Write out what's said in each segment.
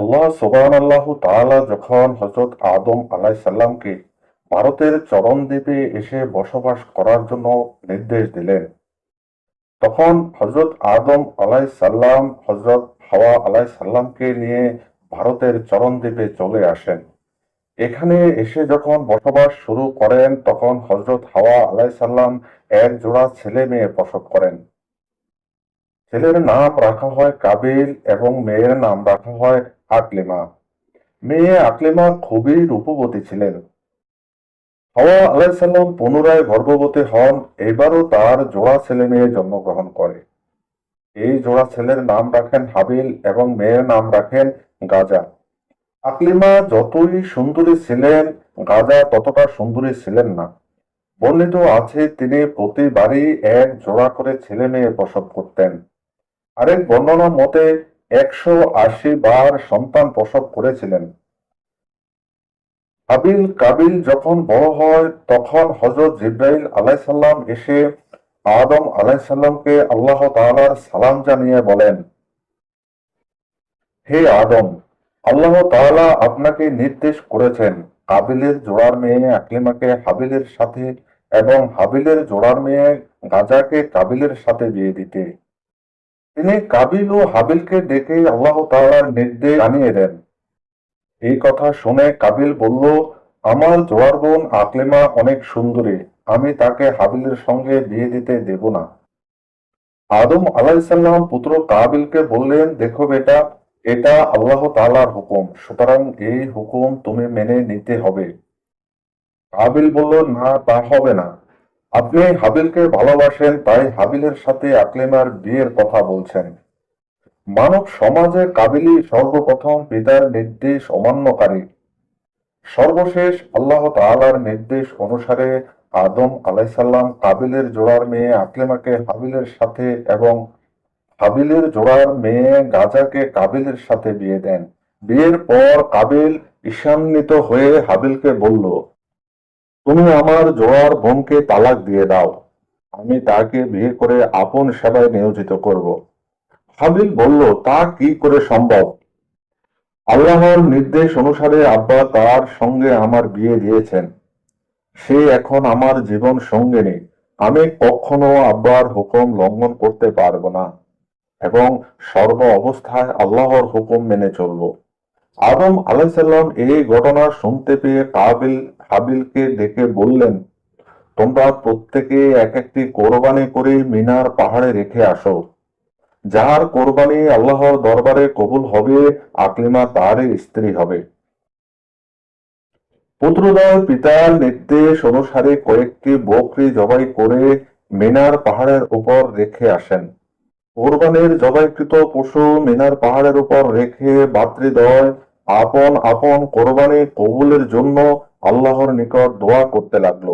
আল্লাহ সোবান আল্লাহ তাআলা যখন হজরত আদম আলাইসাল্লামকে ভারতের চরণদ্বীপে এসে বসবাস করার জন্য নির্দেশ দিলেন, তখন হজরত আদম আলাইসাল্লাম হজরত হাওয়া আলাইসাল্লামকে নিয়ে ভারতের চরণদ্বীপে চলে আসেন। এখানে এসে যখন বসবাস শুরু করেন, তখন হজরত হাওয়া আলাইসাল্লাম এক জোড়া ছেলে মেয়ে প্রসব করেন। ছেলের নাম রাখা হয় কাবিল এবং মেয়ের নাম রাখা হয় আকলিমা। মেয়ে আকলিমা খুবই রূপবতী ছিলেন। হাওয়া আলাইসাল্লাম পুনরায় গর্ভবতী হন, এবারও তার জোড়া ছেলে মেয়ে জন্মগ্রহণ করে। এই জোড়া ছেলের নাম রাখেন হাবিল এবং মেয়ের নাম রাখেন গাজা। আকলিমা যতই সুন্দরী ছিলেন, গাজা ততটা সুন্দরী ছিলেন না। বর্ণিত আছে, তিনি প্রতিবারই এক জোড়া করে ছেলে মেয়ে প্রসব করতেন। আরেক বর্ণনা মতে একশো আশি বার সন্তান প্রসব করেছিলেন। হাবিল কাবিল যখন বড় হয়, তখন হজরত জিব্রাইল আলাইসাল্লাম এসে আদম আলাইসাল্লামকে আল্লাহ তাআলার সালাম জানিয়ে বলেন, হে আদম, আল্লাহ তাআলা আপনাকে নির্দেশ করেছেন কাবিলের জোড়ার মেয়ে আকলিমাকে হাবিলের সাথে এবং হাবিলের জোড়ার মেয়ে গাজাকে কাবিলের সাথে বিয়ে দিতে। তিনি কাবিল ও হাবিলকে ডেকে আল্লাহ তাআলার নির্দেশ জানিয়ে দেন। এই কথা শুনে কাবিল বলল, আমার জোয়ার বোন আকলিমা অনেক সুন্দরী, আমি তাকে হাবিলের সঙ্গে বিয়ে দিতে দেব না। আদম আলাইসাল্লাম পুত্র কাবিলকে বললেন, দেখো বেটা, এটা আল্লাহ তাআলার হুকুম, সুতরাং এই হুকুম তুমি মেনে নিতে হবে। কাবিল বলল, না, তা হবে না। আপনি হাবিলকে ভালোবাসেন, তাই হাবিলের সাথে আকলিমার বিয়ের কথা বলছেন। মানব সমাজে কাবিলি সর্বপ্রথম পিতার নির্দেশ অমান্যকারী। সর্বশেষ আল্লাহ তাআলার নির্দেশ অনুসারে আদম আলাইসাল্লাম কাবিলের জোড়ার মেয়ে আকলিমাকে হাবিলের সাথে এবং হাবিলের জোড়ার মেয়ে গাজাকে কাবিলের সাথে বিয়ে দেন। বিয়ের পর কাবিল ঈশান্বিত হয়ে হাবিলকে বলল তুমি আমার জোয়ার বোনকে তালাক দিয়ে দাও। আমি তাকে বিয়ে করে আপন সেবায় নিয়োজিত করব। হাবিল বলল, তা কি করে সম্ভব? আল্লাহর নির্দেশ অনুসারে আব্বা তার সঙ্গে আমার বিয়ে দিয়েছেন। সে এখন আমার জীবন সঙ্গিনী। আমি কখনো আব্বার হুকুম লঙ্ঘন করতে পারব না এবং সর্ব অবস্থায় আল্লাহর হুকুম মেনে চলব। আদম আলাইসাল্লাম এই ঘটনা শুনতে পেয়ে কাবিল হাবিলকে ডেকে বললেন, তোমরা প্রত্যেকে এক একটি কোরবানি করে মিনার পাহাড়ে রেখে আসো। যার কোরবানি আল্লাহর দরবারে কবুল হবে, আকলিমা তারই স্ত্রী হবে। পুত্রদয় পিতার নির্দেশ অনুসারে কয়েকটি বকরি জবাই করে মিনার পাহাড়ের উপর রেখে আসেন। কোরবানির জবাইকৃত পশু মিনার পাহাড়ের উপর রেখে ভাতৃদ্বয় আপন আপন কোরবানি কবুলের জন্য আল্লাহর নিকট দোয়া করতে লাগল।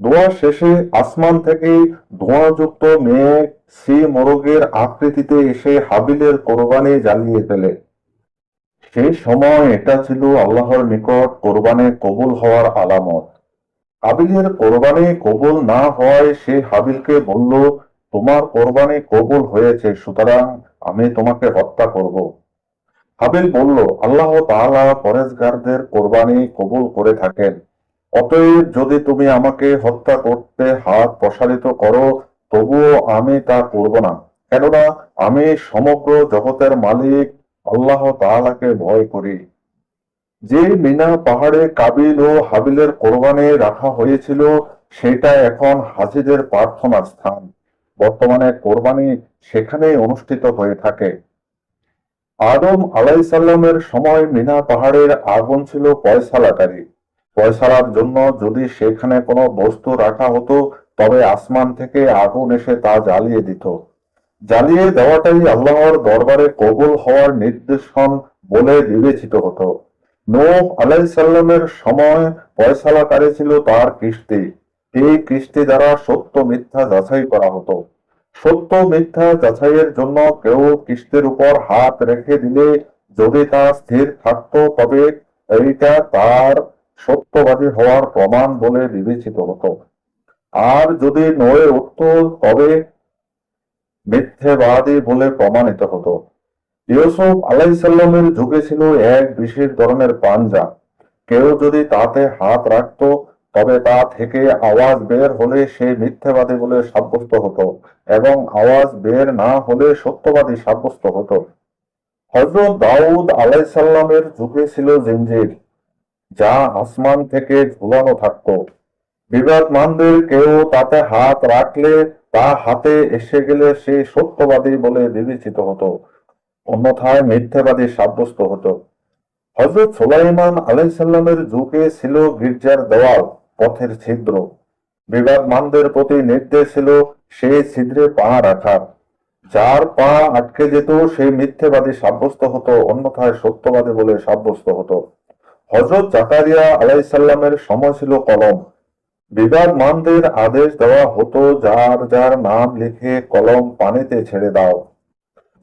দোয়া শেষে আসমান থেকে ধোঁয়াযুক্ত মেঘ সি মোরগের আকৃতিতে এসে হাবিলের কোরবানি জ্বালিয়ে ফেলে। সেই সময় এটা ছিল আল্লাহর নিকট কোরবানি কবুল হওয়ার আলামত। হাবিলের কোরবানি কবুল না হওয়ায় সে হাবিলকে বলল, তোমার কোরবানি কবুল হয়েছে, সুতরাং আমি তোমাকে হত্যা করব। হাবিল বলল, আল্লাহ তাআলা পরেশগারদের কোরবানি কবুল করে থাকেন। অতএব যদি তুমি আমাকে হত্যা করতে হাত প্রসারিত করো, তবুও আমি তা করব না। কেননা আমি সমগ্র জগতের মালিক আল্লাহ তাআলাকে ভয় করি। যে মিনা পাহাড়ে কাবিল ও হাবিলের কোরবানি রাখা হয়েছিল, সেটা এখন হাজিদের প্রার্থনার স্থান। বর্তমানে কোরবানি সেখানেই অনুষ্ঠিত হয়ে থাকে। আদম আলাইসাল্লামের সময় মিনা পাহাড়ের আগুন ছিল পয়সালাকারী। পয়সালার জন্য যদি সেখানে কোনো বস্তু রাখা হতো, তবে আসমান থেকে আগুন এসে তা জ্বালিয়ে দিত। জ্বালিয়ে দেওয়াটাই আল্লাহর দরবারে কবুল হওয়ার নির্দেশন বলে বিবেচিত হতো। নূহ আলাইসাল্লামের সময় পয়সালাকারী ছিল তার কিস্তি এই কৃষ্টি দ্বারা সত্য মিথ্যা যাচাই করা হতো। সত্য মিথ্যা যাচাইয়ের জন্য কেউ কিস্তির উপর হাত রেখে দিলে যদি তা স্থির থাকতো, তবে এইটা তার সত্যবাদী হওয়ার প্রমাণ বলে বিবেচিত হতো। আর যদি নড়ে উঠত তবে মিথ্যেবাদী বলে প্রমাণিত হতো। ইউসুফ আলাইসাল্লামের যুগে ছিল এক বিশেষ ধরনের পাঞ্জা। কেউ যদি তাতে হাত রাখতো তবে তা থেকে আওয়াজ বের হলে সে মিথ্যাবাদী বলে সাব্যস্ত হতো এবং আওয়াজ বের না হলে সত্যবাদী সাব্যস্ত হতো। হজরত দাউদ আলাইসাল্লামের যুগে ছিল জিঞ্জির যা আসমান থেকে ঝুলানো থাকতো। বিবাদমানদের কেউ তাতে হাত রাখলে তা হাতে এসে গেলে সে সত্যবাদী বলে বিবেচিত হতো, অন্যথায় মিথ্যাবাদী সাব্যস্ত হতো। হজরত সুলাইমান আলাইসাল্লামের যুগে ছিল গির্জার দেওয়াল। পথের ছিদ্র। বিবাদমানদের প্রতি নির্দেশ ছিল সেই ছিদ্রে পা রাখার যার পা আটকে যেত, সে মিথ্যেবাদী সাব্যস্ত হতো, অন্যথায় সত্যবাদী বলে সাব্যস্ত হতো। হজরত জাকারিয়া আলাইসাল্লামের সময় ছিল কলম। বিবাদমানদের আদেশ দেওয়া হতো, যার যার নাম লিখে কলম পানিতে ছেড়ে দাও।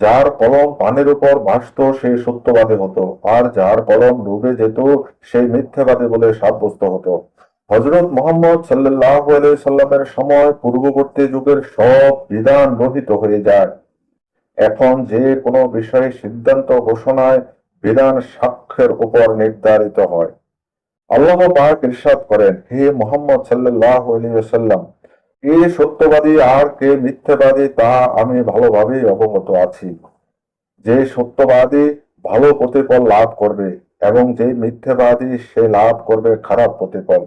যার কলম পানির উপর ভাসত, সে সত্যবাদী হতো। আর যার কলম ডুবে যেত, সে মিথ্যেবাদী বলে সাব্যস্ত হতো। হজরত মোহাম্মদ সাল্লাহ সাল্লামের সময় পূর্ববর্তী যুগের সব বিধান রহিত হয়ে যায়। এখন যে কোনো বিষয়ে সিদ্ধান্ত ঘোষণায় বিধান সাক্ষ্যের উপর নির্ধারিত হয়। আল্লাহ পাক ইরশাদ করেন, হে মোহাম্মদ সাল্লাহ সাল্লাম কে সত্যবাদী আর কে মিথ্যাবাদী তা আমি ভালোভাবেই অবগত আছি। যে সত্যবাদী ভালো প্রতিফল লাভ করবে এবং যে মিথ্যাবাদী সে লাভ করবে খারাপ প্রতিফল।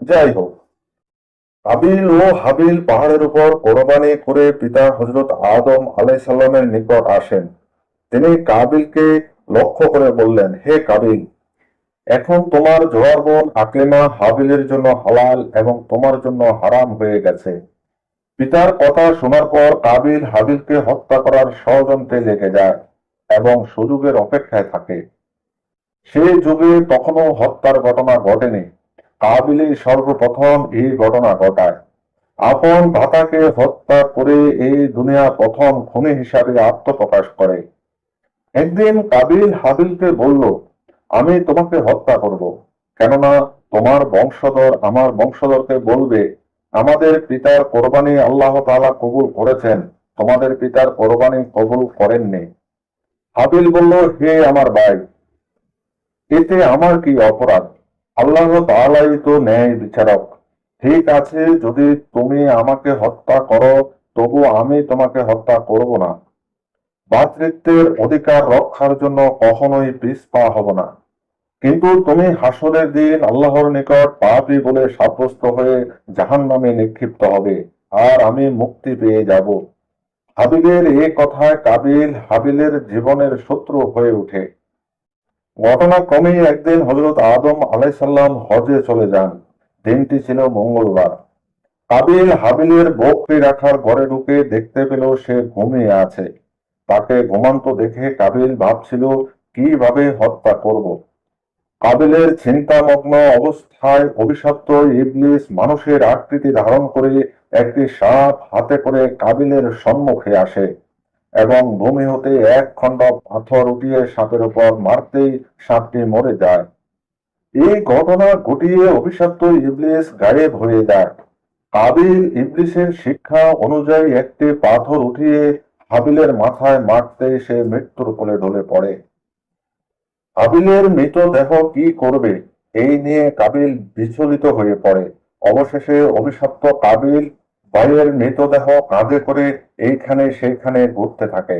যাই হোক কাবিল ও হাবিল পাহাড়ের উপর কোরবানি করে পিতা হজরত আদম আলাইসাল্লামের নিকট আসেন। তিনি কাবিলকে লক্ষ্য করে বললেন, হে কাবিল, এখন তোমার জোয়ার বোন আকলিমা হাবিলের জন্য হালাল এবং তোমার জন্য হারাম হয়ে গেছে। পিতার কথা শোনার পর কাবিল হাবিলকে হত্যা করার ষড়যন্ত্রে লেগে যায় এবং সুযোগের অপেক্ষায় থাকে। সেই যুগে তখনও হত্যার ঘটনা ঘটেনি। কাবিলই সর্বপ্রথম এই ঘটনা ঘটায়। আপন ভাতাকে হত্যা করে এই দুনিয়া প্রথম খুনি হিসাবে আত্মপ্রকাশ করে। একদিন কাবিল হাবিলকে বলল, আমি তোমাকে হত্যা করব। কেননা তোমার বংশধর আমার বংশধরকে বলবে, আমাদের পিতার কোরবানি আল্লাহ তাআলা কবুল করেছেন, তোমাদের পিতার কোরবানি কবুল করেননি। হাবিল বলল, হে আমার ভাই, এতে আমার কি অপরাধ? আল্লাহ তাআলাই তো ন্যায় বিচারক। ঠিক আছে, যদি তুমি আমাকে হত্যা করো, তবু আমি তোমাকে হত্যা করব না। ভ্রাতৃত্বের অধিকার রক্ষার জন্য কখনোই পিছপা হব না। কিন্তু তুমি হাসরের দিন আল্লাহর নিকট পাপী বলে সাব্যস্ত হয়ে জাহান নামে নিক্ষিপ্ত হবে, আর আমি মুক্তি পেয়ে যাব। হাবিলের এই কথায় কাবিল হাবিলের জীবনের শত্রু হয়ে ওঠে। ঘটনাক্রমেই একদিন হজরত আদম আলাইসাল্লাম হজে চলে যান। দিনটি ছিল মঙ্গলবার। কাবিল হাবিলের বকরি রাখার ঘরে ঢুকে দেখতে পেল সে ঘুমিয়ে আছে। তাকে ঘুমান্ত দেখে কাবিল ভাবছিল, কীভাবে হত্যা করব? কাবিলের চিন্তামগ্ন অবস্থায় অভিশপ্ত ইবলিস মানুষের আকৃতি ধারণ করে একটি সাপ হাতে করে কাবিলের সম্মুখে আসে। এবং ভূমি হতে এক খণ্ড পাথর উঠিয়ে সাপের উপর মারতেই সাপটি মরে যায়। এই ঘটনা ঘটিয়ে অভিশপ্ত ইবলিস গায়েব হয়ে যায়। কাবিল ইবলিসের শিক্ষা অনুযায়ী একটি পাথর উঠিয়ে হাবিলের মাথায় মারতে সে মৃত্যুর কোলে ঢলে পড়ে। কাবিলের মৃতদেহ কি করবে, এই নিয়ে কাবিল বিচলিত হয়ে পড়ে। অবশেষে অভিশপ্ত কাবিল ভাইয়ের মৃতদেহ কাঁধে করে এইখানে সেইখানে ঘুরতে থাকে।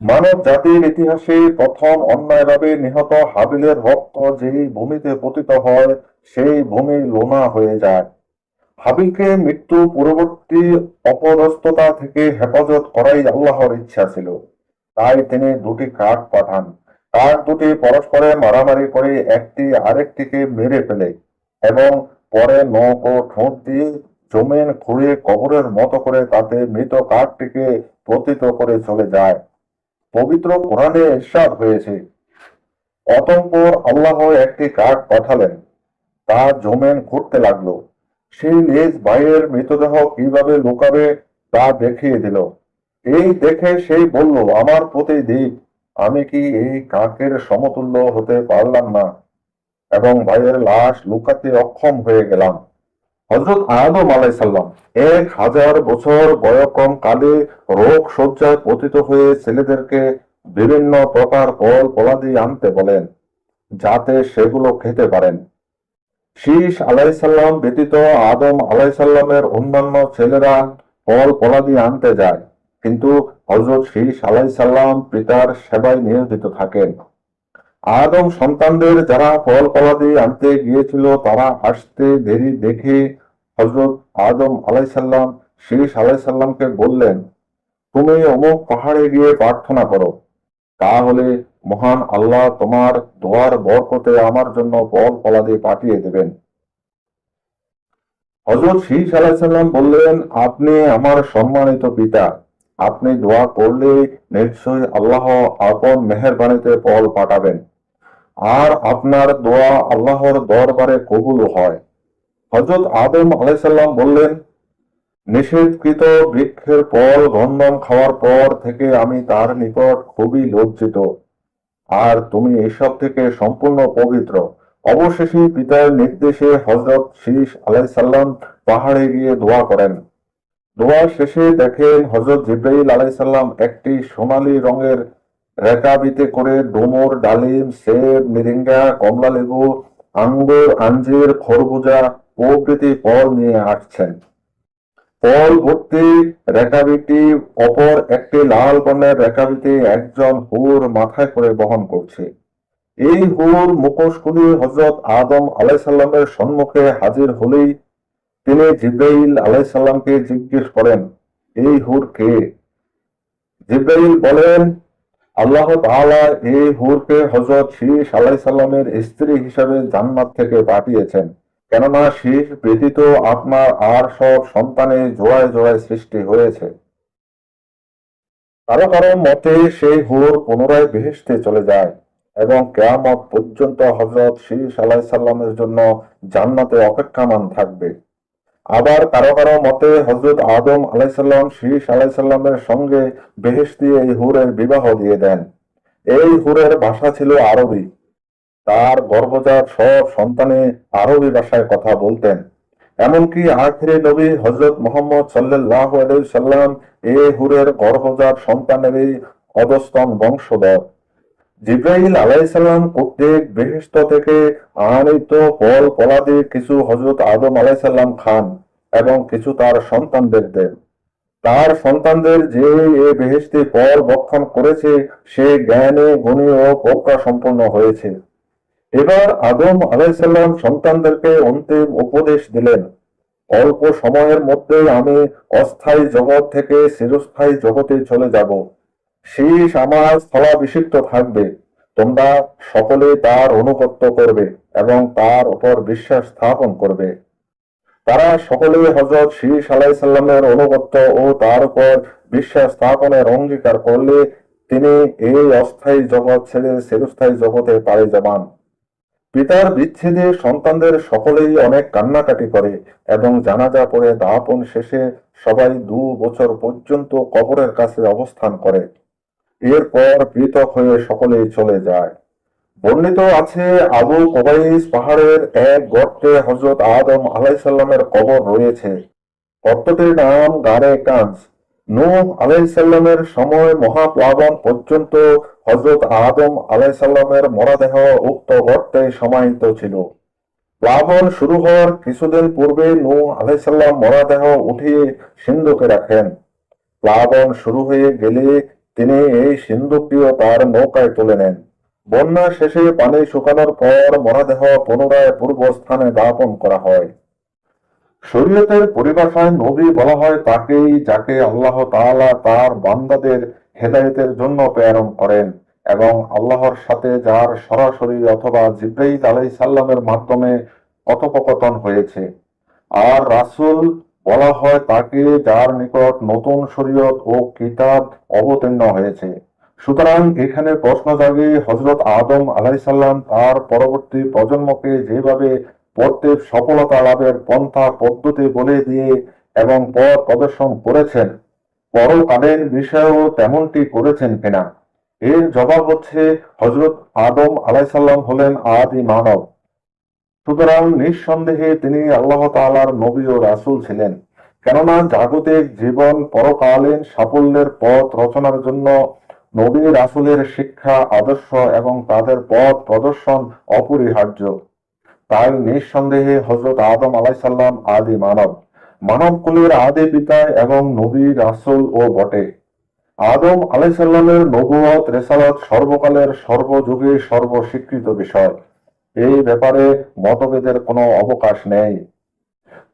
মানব জাতির ইতিহাসে প্রথম অন্যায়ভাবে নিহত হাবিলের রক্ত যেই ভূমিতে পতিত হয়, সেই ভূমি লোনা হয়ে যায়। হাবিলকে মৃত্যু পূর্ববর্তী অপদস্থতা থেকে হেফাজত করাই আল্লাহর ইচ্ছা ছিল। তাই তিনি দুটি কাঠ পাঠান। কাঠ দুটি পরস্পরে মারামারি করে একটি আরেকটিকে মেরে ফেলে এবং পরে নৌকো ঠোঁট দিয়ে জমিন খুঁড়ে কবরের মতো করে তাতে মৃত কাঠটিকে পতিত করে চলে যায়। পবিত্র কোরআনে ইরশাদ হয়েছে। অতঃপর আল্লাহ একটি কাঠ পাঠালেন। তা জমেন খুঁড়তে লাগল। সেই নিজ ভাইয়ের মৃতদেহ কীভাবে লুকাবে তা দেখিয়ে দিল। এই দেখে সেই বলল, আমার প্রতি দিক আমি কি এই কাকের সমতুল্য হতে পারলাম না? এবং ভাইয়ের লাশ লুকাতে অক্ষম হয়ে গেলাম। হজরত আদম আলাইসাল্লাম এক হাজার বছর বয়কম কালে রোগ শয্যায় পতিত হয়ে ছেলেদেরকে বিভিন্ন প্রকার ফল ফলাদি আনতে বলেন, যাতে সেগুলো খেতে পারেন। শীষ আলাইসাল্লাম ব্যতীত আদম আলাইসাল্লামের অন্যান্য ছেলেরা ফল ফলাদি আনতে যায়, কিন্তু হজরত শীষ আলাইসাল্লাম পিতার সেবায় নিয়োজিত থাকেন। আদম সন্তানদের যারা ফল ফলাদি আনতে গিয়েছিল, তারা আসতে দেরি দেখে হজরত আদম আলাইসাল্লাম শীষ আলাইসাল্লামকে বললেন, তুমি অমুক পাহাড়ে গিয়ে প্রার্থনা করো। তাহলে মহান আল্লাহ তোমার দোয়ার বরকতে আমার জন্য ফল ফলাদি পাঠিয়ে দেবেন। হজরত শীষ আলাইসাল্লাম বললেন, আপনি আমার সম্মানিত পিতা। আপনি দোয়া করলে নিশ্চয়ই আল্লাহ আপন মেহেরবানিতে ফল পাঠাবেন। আর আপনার দোয়া আল্লাহর দরবারে কবুল হয়। হজরত আদম আলাইসাল্লাম বললেন, নিষেধকৃত বৃক্ষের ফল, গন্ধম খাওয়ার পর থেকে আমি তার নিকট খুবই লজ্জিত। আর তুমি এসব থেকে সম্পূর্ণ পবিত্র। অবশেষে পিতার নির্দেশে হজরত শীষ আলাইসাল্লাম পাহাড়ে গিয়ে দোয়া করেন। দোয়া শেষে দেখেন হজরত জিব্রাইল আলাইসাল্লাম একটি সোনালী রঙের রেকাবিতে করে ডুমুর, ডালিম, সেব মিরিঙ্গা কমলা লেবু, আঙ্গুর, আঞ্জির, খরবুজা প্রভৃতি ফল নিয়ে আসছেন। ফল ভর্তি রেকাবিটি অপর একটি লাল বর্ণের রেকাবিতে একজন হুর মাথায় করে বহন করছে। এই হুর মুখোশগুলি হজরত আদম আলাইসাল্লামের সম্মুখে হাজির হলেই তিনি জিব্রাইল আলাইসাল্লামকে জিজ্ঞেস করেন, এই হুর কে? জিব্রাইল বলেন আল্লাহ তাআলা এই হুরকে হজরত শীষ আলাইসাল্লামের স্ত্রী হিসাবে জান্নাত থেকে পাঠিয়েছেন। কেননা শীষ ব্যতীত আপনার আর সব সন্তানে জোড়ায় জোড়ায় সৃষ্টি হয়েছে। কারও কারও মতে সেই হুর পুনরায় বেহেশতে চলে যায় এবং কেয়ামত পর্যন্ত হজরত শীষ আলাইসাল্লামের জন্য জান্নাতে অপেক্ষামান থাকবে। আবার কারও কারও মতে হজরত আদম আলাইসাল্লাম শীষ আলাইসাল্লামের সঙ্গে বেহেশতি এই হুরের বিবাহ দিয়ে দেন। এই হুরের ভাষা ছিল আরবি। তার গর্ভজাত সব সন্তানে আরবি ভাষায় কথা বলতেন। এমনকি আখিরে নবী হজরত মোহাম্মদ সাল্লাহ সাল্লাম এ হুরের গর্ভজাত সন্তানেরই অধস্তন বংশধর। জিব্রাইল আলাইসাল্লাম কর্তৃক বেহেস্ত থেকে আনিত ফল ফলাদি কিছু হজরত আদম আলাইসাল্লাম খান এবং কিছু তার সন্তানদের দেন। তার সন্তানদের যে এ বেহেস্তি ফল বক্ষণ করেছে, সে জ্ঞানে, গুণী ও প্রজ্ঞা সম্পন্ন হয়েছে। এবার আদম আলাইসাল্লাম সন্তানদেরকে অন্তিম উপদেশ দিলেন, অল্প সময়ের মধ্যে আমি অস্থায়ী জগৎ থেকে চিরস্থায়ী জগতে চলে যাব। শীষ আমার স্থলাভিষিক্ত থাকবে। তোমরা সকলে তার অনুগত্য করবে এবং তার উপর বিশ্বাস স্থাপন করবে। তারা সকলে হজরত শীষ আলাইসাল্লামের অনুগত্য ও তার উপর বিশ্বাস স্থাপনের অঙ্গীকার করলে তিনি এই অস্থায়ী জগৎ ছেড়ে চিরস্থায়ী জগতে পাড়ি যাবান পিতার বিচ্ছেদে সন্তানদের সকলেই অনেক কান্নাকাটি করে এবং জানাজা পড়ে দাপন শেষে সবাই দু বছর পর্যন্ত কবরের কাছে অবস্থান করে। এরপর পৃথক হয়ে সকলেই চলে যায়। বর্ণিত আছে, আবু কোবাইস পাহাড়ের এক গর্তে হজরত আদম আলাইসাল্লামের কবর রয়েছে। গর্তটির নাম গারে কাঞ্জ। নূহ আলাইসাল্লামের সময় মহাপ্লাবন পর্যন্ত হজরত আদম আলাইসাল্লামের মরদেহ উক্ত গর্তে সমাহিত ছিল। প্লাবন শুরু হওয়ার কিছুদিন পূর্বে নূহ আলাইসাল্লাম মরাদেহ উঠিয়ে সিন্ধুকে রাখেন। প্লাবন শুরু হয়ে গেলে তিনি এই সিন্ধুকটিও তার নৌকায় তুলে নেন। বন্যা শেষে পানি শুকানোর পর মরদেহ পুনরায় পূর্ব স্থানে দাপন করা হয়। শরীয়তের পরিভাষায় নবী বলা হয়, তাকেই যাকে আল্লাহ তাআলা তার বান্দাদের হেদায়েতের জন্য প্রেরণ করেন এবং আল্লাহর সাথে যার সরাসরি অথবা জিব্রাইল আলাই সাল্লামের মাধ্যমে কথোপকথন হয়েছে। আর রাসূল বলা হয় তাকে যার নিকট নতুন শরীয়ত ও কিতাব অবতীর্ণ হয়েছে। সুতরাং এখানে প্রশ্ন জাগে হজরত আদম আলাইসাল্লাম তার পরবর্তী প্রজন্মকে যেভাবে প্রত্যেক সফলতা লাভের পন্থা পদ্ধতি বলে দিয়ে এবং পথ প্রদর্শন করেছেন, পরকালীন বিষয়েও তেমনটি করেছেন কিনা? এর জবাব হচ্ছে হজরত আদম আলাইসাল্লাম হলেন আদি মানব। সুতরাং নিঃসন্দেহে তিনি আল্লাহ তাআলার নবী ও রাসূল ছিলেন। কেননা জাগতিক জীবন পরকালীন সাফল্যের পথ রচনার জন্য নবী রাসূলের শিক্ষা, আদর্শ এবং তাদের পথ প্রদর্শন অপরিহার্য। তাই নিঃসন্দেহে হজরত আদম আলাইসাল্লাম আদি মানব। মানব কুলের আদি পিতা এবং নবী, রাসূল ও বটে। আদম আলাইসাল্লামের নবুয়ত রেসালত সর্বকালের সর্বযুগে সর্বস্বীকৃত বিষয়। এই ব্যাপারে মতভেদের কোনো অবকাশ নেই।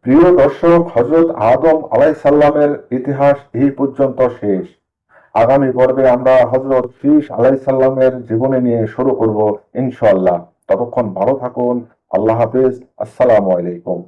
প্রিয় দর্শক হজরত আদম আলাই সাল্লামের ইতিহাস এই পর্যন্ত শেষ। আগামী পর্বে আমরা হজরত শীষ আলাইসাল্লামের জীবনে নিয়ে শুরু করব ইনশাল্লাহ ততক্ষণ ভালো থাকুন। আল্লাহ হাফিজ। আসসালামু আলাইকুম।